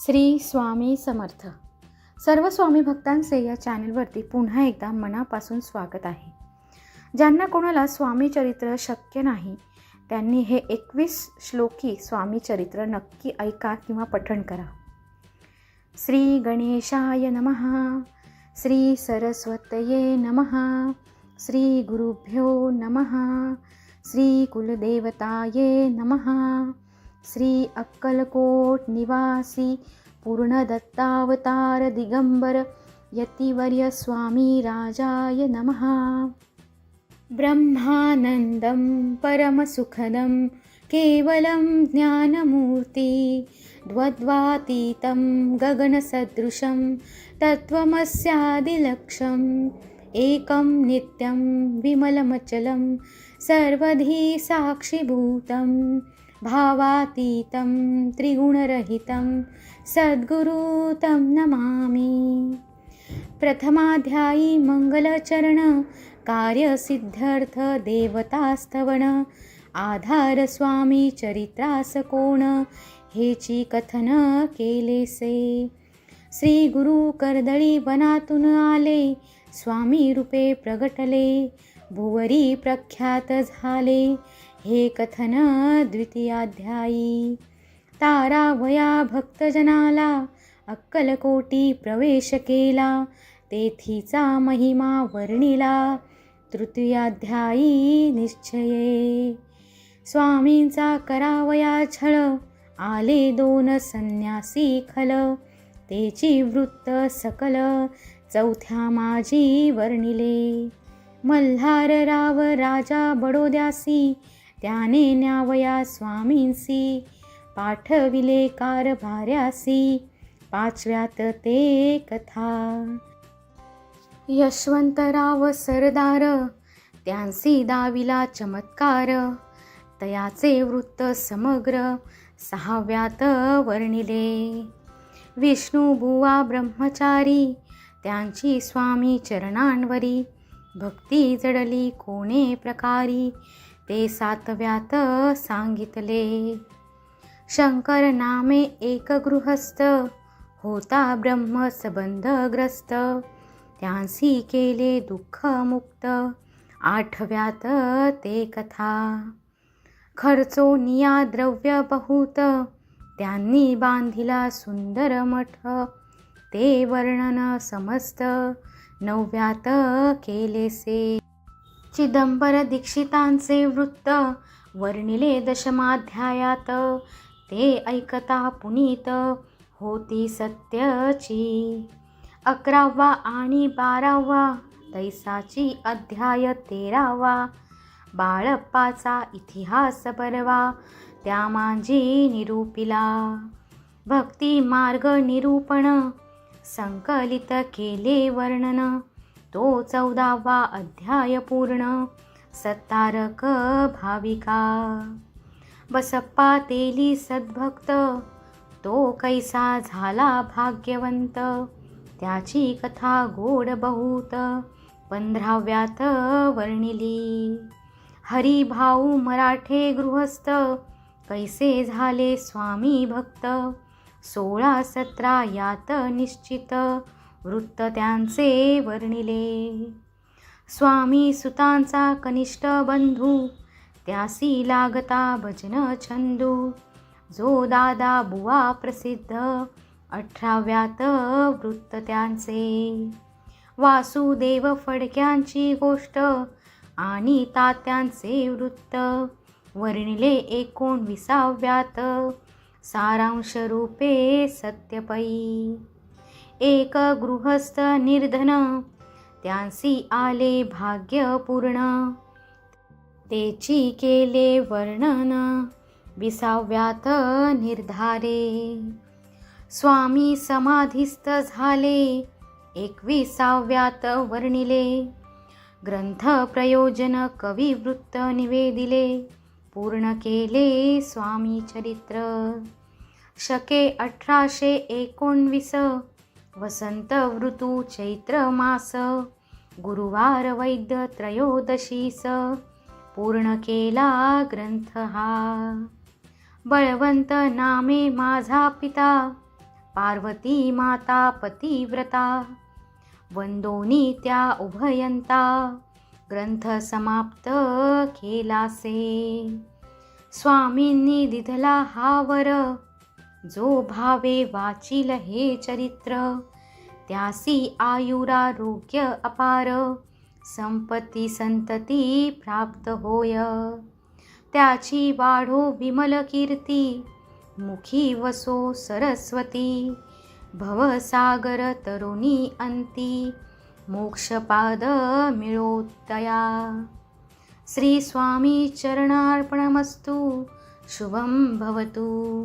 श्री स्वामी समर्थ. सर्व स्वामी भक्तांचे या चॅनलवरती पुन्हा एकदा मनापासून स्वागत आहे. ज्यांना कोणाला स्वामी चरित्र शक्य नाही त्यांनी हे एकवीस श्लोकी स्वामी चरित्र नक्की ऐका किंवा पठण करा. श्री गणेशाय नमः श्री सरस्वतये नमः श्री गुरुभ्यो नमः श्री कुलदेवताये नमः श्री अक्कलकोट निवासी पूर्णदत्तावतार दिगंबर यतिवर्य स्वामी राजाय नमः। ब्रह्मानन्दं परमसुखदं केवलं ज्ञानमूर्ति द्वद्वातीतं गगनसदृशं तत्त्वमस्यादिलक्षम् एकं नित्यं विमलमचलं सर्वधी साक्षिभूतं भावातीतं त्रिगुणरहितं सद्गुरु तं नमामि। प्रथमाध्यायी मङ्गलचरण कार्यसिद्ध्यर्थ देवतास्तवण आधार स्वामी चरित्रास कोण हेची कथन केलेसे। श्री गुरु कर्दळी वनातून आले स्वामी रूपे प्रगटले भुवरी प्रख्यात झाले हे कथन द्वितीयाध्यायी. तारावया भक्तजनाला अक्कलकोटी प्रवेश केला. तेथीचा महिमा वर्णिला. तृतीयाध्यायी निश्चये. स्वामींचा करावया छळ आले दोन संन्यासी खल. तेची वृत्त सकल चौथ्या माझी वर्णिले. मल्हार राव राजा बडोद्यासी त्याने न्यावया स्वामींसी पाठविले कारभार्यासी पाचव्यात ते कथा. यशवंतराव सरदार त्यांसी दाविला चमत्कार तयाचे वृत्त समग्र सहाव्यात वर्णिले. विष्णू बुवा ब्रह्मचारी त्यांची स्वामी चरणांवरी भक्ती जडली कोणे प्रकारी ते सातव्यात सांगितले. शंकर नामे एक गृहस्थ होता ब्रह्म सबंधग्रस्त त्यांसी केले दुःख मुक्त आठव्यात ते कथा. खर्चो निया द्रव्य बहुत त्यांनी बांधिला सुंदर मठ. ते वर्णन समस्त नवव्यात केलेसे. चिदंबर दीक्षितांचे वृत्त वर्णिले दशमाध्यायात. ते ऐकता पुनीत होती सत्यची. अकरावा आणि बारावा तैसाची अध्याय तेरावा. बाळप्पाचा इतिहास बरवा त्या मांजी निरूपिला. भक्ती मार्ग निरूपण संकलित केले वर्णन. तो चौदावा अध्याय पूर्ण. सत्तारक भाविका. बसप्पा तेली सद्भक्त. तो कैसा झाला भाग्यवंत. त्याची कथा गोड बहुत. पंधराव्यात वर्णिली. हरिभाऊ मराठे गृहस्थ. कैसे झाले स्वामी भक्त. सोळा सतरा यात निश्चित. वृत्त त्यांचे वर्णिले. स्वामी सुतांचा कनिष्ठ बंधू त्यासी लागता भजन छंदू. जो दादा बुवा प्रसिद्ध अठराव्यात वृत्त त्यांचे. वासुदेव फडक्यांची गोष्ट आणि तात्यांचे वृत्त. वर्णिले एकोणविसाव्यात सारांश रूपे सत्यपई एक गृहस्थ निर्धन. त्यांसी आले भाग्यपूर्ण. तेची केले वर्णन विसाव्यात निर्धारे. स्वामी समाधिस्थ झाले एकविसाव्यात वर्णिले. ग्रंथ प्रयोजन कविवृत्त निवेदिले पूर्ण केले स्वामी चरित्र. शके अठराशे एकोणवीस वसंत ऋतू चैत्र मास गुरुवार वैद्य त्रयोदशीस पूर्ण केला ग्रंथ हा. बळवंत नामे माझा पिता पार्वती माता पतिव्रता वंदोनी त्या उभयंता ग्रंथ समाप्त केलासे. स्वामींनी दिधला हा वर जो भावे वाचिल हे चरित्र त्यासी आयुरारोग्य अपार संपत्ती संतती प्राप्त होय. त्याची वाढो विमल कीर्ती मुखी वसो सरस्वती भवसागर तरुणी अंती मोक्षपाद मिळोत्तया. श्री स्वामी चरणार्पणमस्तु शुभं भवतु.